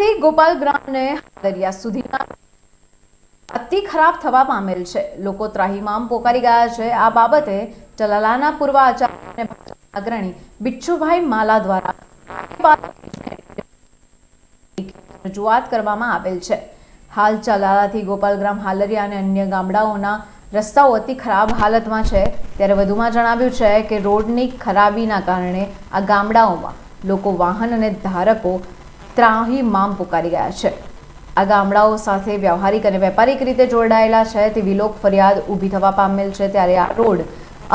ચલાલાથી ગોપાલગ્રામને દરિયા સુધીના અતિ ખરાબ થવા પામેલ છે. લોકો ત્રાહીમામ પોકારી ગયા છે. આ બાબતે ચલાલાના પૂર્વ આચાર્ય અગ્રણી બિચ્છુભાઈ માલા દ્વારા રજૂઆત કરવામાં આવેલ છે. હાલ ચલાલાથી ગોપાલગ્રામ હાલરિયા અને અન્ય ગામડાઓના રસ્તાઓ અતિ ખરાબ હાલતમાં છે. ત્યારે વધુમાં જણાવ્યું છે કે રોડની ખરાબીના કારણે આ ગામડાઓમાં લોકો વાહન અને ધારકો ત્રાહીમામ પુકારી ગયા છે. આ ગામડાઓ સાથે વ્યવહારિક અને વેપારિક રીતે જોડાયેલા છે તેવી લોક ફરિયાદ ઊભી થવા પામેલ છે ત્યારે આ રોડ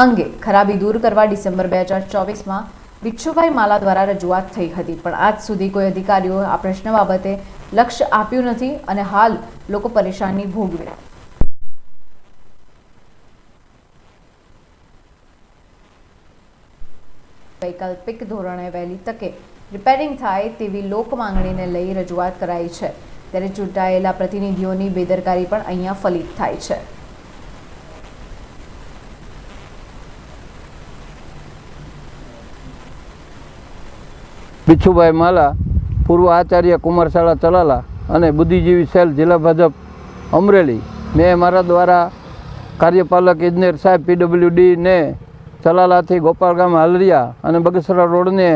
અંગે ખરાબી દૂર કરવા ડિસેમ્બર બે હજાર ચોવીસમાં બિચ્છુભાઈ માલા દ્વારા રજૂઆત થઈ હતી. પણ આજ સુધી કોઈ અધિકારીઓ આ પ્રશ્ન બાબતે લક્ષ્ય આપ્યું નથી અને હાલ લોકો પરેશાની ભોગવી રહ્યા વૈકલ્પિક ધોરણે વહેલી તકે રિપેરિંગ થાય તેવી લોક માંગણીને લઈ રજૂઆત કરાઈ છે. ત્યારે ચૂંટાયેલા પ્રતિનિધિઓની બેદરકારી પણ અહીંયા ફલિત થાય છે. બિચ્છુભાઈ માલા, પૂર્વ આચાર્ય કુમારશાળા ચલાલા અને બુદ્ધિજીવી સેલ જિલ્લા ભાજપ અમરેલી. મેં મારા દ્વારા કાર્યપાલક ઇજનેર સાહેબ પીડબ્લ્યુડીને ચલાલાથી ગોપાલગામ હાલરિયા અને બગસરા રોડને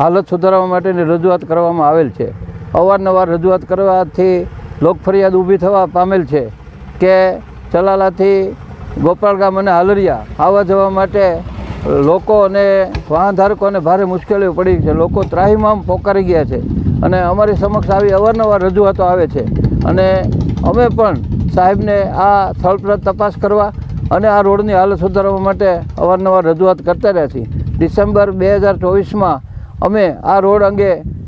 હાલત સુધારવા માટેની રજૂઆત કરવામાં આવેલ છે. અવારનવાર રજૂઆત કરવાથી લોકફરિયાદ ઊભી થવા પામેલ છે કે ચલાલાથી ગોપાલગામ અને હાલરિયા આવવા જવા માટે લોકો અને વાહન ધારકોને ભારે મુશ્કેલીઓ પડી છે. લોકો ત્રાહીમામ પોકારી ગયા છે અને અમારી સમક્ષ આવી અવારનવાર રજૂઆતો આવે છે અને અમે પણ સાહેબને આ સ્થળ પર તપાસ કરવા અને આ રોડની હાલત સુધારવા માટે અવારનવાર રજૂઆત કરતા રહ્યા છીએ. ડિસેમ્બર બે હજાર ચોવીસમાં અમે આ રોડ અંગે